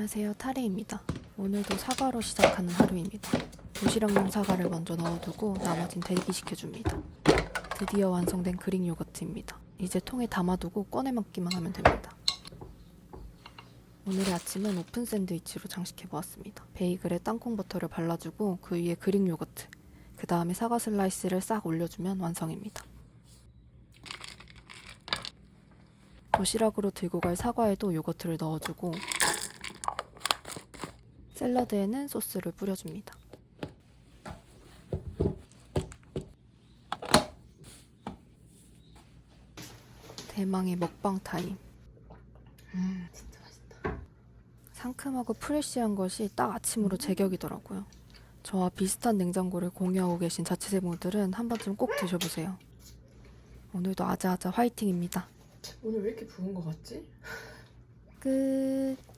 안녕하세요. 타리입니다. 오늘도 사과로 시작하는 하루입니다. 도시락용 사과를 먼저 넣어두고 나머진 대기시켜줍니다. 드디어 완성된 그릭 요거트입니다. 이제 통에 담아두고 꺼내 먹기만 하면 됩니다. 오늘의 아침은 오픈 샌드위치로 장식해 보았습니다. 베이글에 땅콩 버터를 발라주고 그 위에 그릭 요거트, 그 다음에 사과 슬라이스를 싹 올려주면 완성입니다. 도시락으로 들고 갈 사과에도 요거트를 넣어주고 샐러드에는 소스를 뿌려줍니다. 대망의 먹방 타임. 음, 진짜 맛있다. 상큼하고 프레쉬한 것이 딱 아침으로 제격이더라고요. 저와 비슷한 냉장고를 공유하고 계신 자취생분들은 한 번쯤 꼭 드셔보세요. 오늘도 아자아자 화이팅입니다. 오늘 왜 이렇게 부은 거 같지? 끝.